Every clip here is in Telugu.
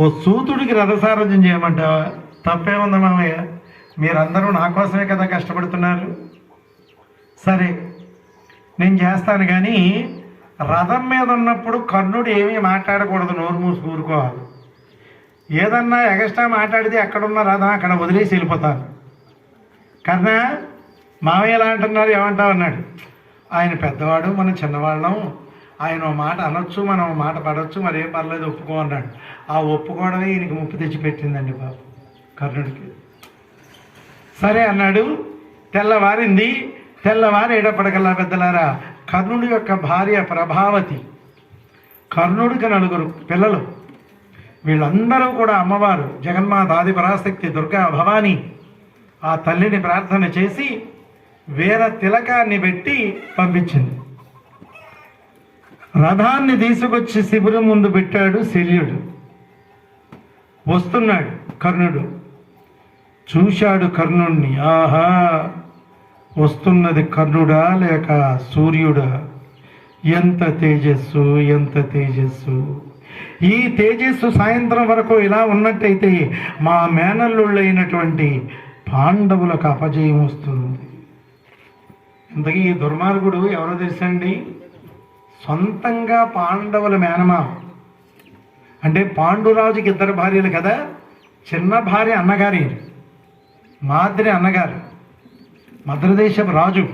ఓ సూతుడికి రథసారథ్యం చేయమంటావా? తప్పేముంది మామయ్య? మీరందరూ నా కోసమే కదా కష్టపడుతున్నారు. సరే నేను చేస్తాను కానీ రథం మీద ఉన్నప్పుడు కర్ణుడు ఏమీ మాట్లాడకూడదు నోరు మూసి ఊరుకోవాలి. ఏదన్నా ఎగస్ట్రా మాట్లాడితే ఎక్కడున్న రథం అక్కడ వదిలేసి వెళ్ళిపోతాను. కర్ణ మామయ్య ఎలా అంటున్నారు ఏమంటావు అన్నాడు. ఆయన పెద్దవాడు మనం చిన్నవాళ్ళం. ఆయన ఓ మాట అనొచ్చు మనం మాట పడవచ్చు మరి ఏం పర్లేదు ఒప్పుకో అన్నాడు. ఆ ఒప్పుకోవడమే ఈయనకి ముప్పు తెచ్చిపెట్టిందండి బాబు కర్ణుడికి. సరే అన్నాడు తెల్లవారింది తెల్లవారి తెల్లవారేటప్పటికల్లా పెద్దలారా కర్ణుడి యొక్క భార్య ప్రభావతి కర్ణుడికి నలుగురు పిల్లలు వీళ్ళందరూ కూడా అమ్మవారు జగన్మాత ఆది పరాశక్తి దుర్గా భవాని ఆ తల్లిని ప్రార్థన చేసి వేర తిలకాన్ని పెట్టి పంపించింది. రథాన్ని తీసుకొచ్చి శిబిరం ముందు పెట్టాడు శల్యుడు. వస్తున్నాడు కర్ణుడు. చూశాడు కర్ణుణ్ణి. ఆహా! వస్తున్నది కర్ణుడా లేక సూర్యుడా? ఎంత తేజస్సు ఎంత తేజస్సు! ఈ తేజస్సు సాయంత్రం వరకు ఇలా ఉన్నట్టయితే మా మేనల్లుళ్ళైనటువంటి పాండవులకు అపజయం వస్తుంది. ఇంతకీ ఈ దుర్మార్గుడు ఎవరో తెలుసండి? సొంతంగా పాండవుల మేనమా అంటే పాండురాజుకి ఇద్దరు భార్యలు కదా చిన్న భార్య అన్నగారి మాద్రి అన్నగారు మద్రదేశపు రాజు.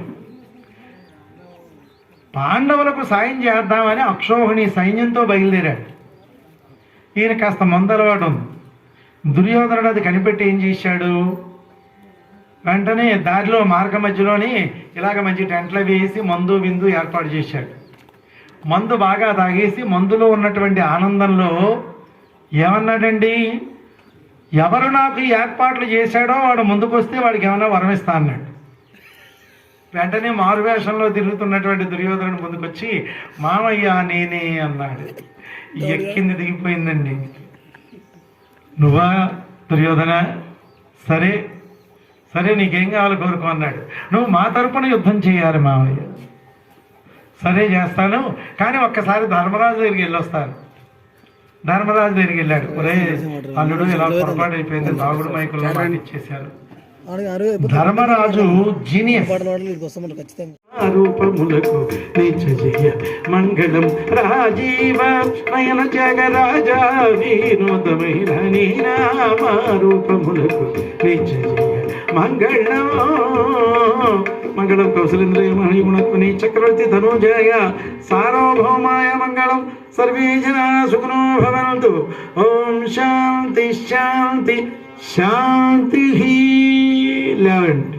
పాండవులకు సాయం చేద్దామని అక్షోహిణి సైన్యంతో బయలుదేరాడు. ఈయన కాస్త మందలవాడు దుర్యోధనుడు అది కనిపెట్టి ఏం చేశాడు? వెంటనే దారిలో మార్గ మధ్యలోని ఇలాగ మంచి టెంట్లు వేసి మందు విందు ఏర్పాటు చేశాడు. మందు బాగా తాగేసి మందులో ఉన్నటువంటి ఆనందంలో ఏమన్నాడండి? ఎవరు నాకు ఏర్పాట్లు చేశాడో వాడు ముందుకు వస్తే వాడికి ఏమైనా వరమిస్తా అన్నాడు. వెంటనే మారువేషంలో తిరుగుతున్నటువంటి దుర్యోధనుడు ముందుకొచ్చి మామయ్య నేనే అన్నాడు. ఎక్కింది దిగిపోయిందండి. నువ్వా దుర్యోధన? సరే సరే నీకేం కావాలో కోరుకో అన్నాడు. నువ్వు మా తరపున యుద్ధం చేయాలి మామయ్య. సరే చేస్తాను. కానీ ఒక్కసారి ధర్మరాజు దగ్గరికి వెళ్ళొస్తాను. ధర్మరాజు దగ్గరికి వెళ్ళాడు. ఒరే అల్లుడు ఇలా పొరపాటు అయిపోయింది బాగుడు మైకుల్లో మాట ఇచ్చేశారు. ధర్మరాజు జీనియస్. రూపములకు మంగళం. రాజీవ నయన జగరాజా వినోదమైన నీ నామారూపములకు నిజయ మంగళం. మంగళం కౌశలేంద్రియ మణిగుణత్వని చక్రవర్తి ధనుజయ. సార్వభౌమాయ మంగళం సర్వే జనా సుఖనో భవంతు. ఓం శాంతి శాంతి శాంతి లేవండి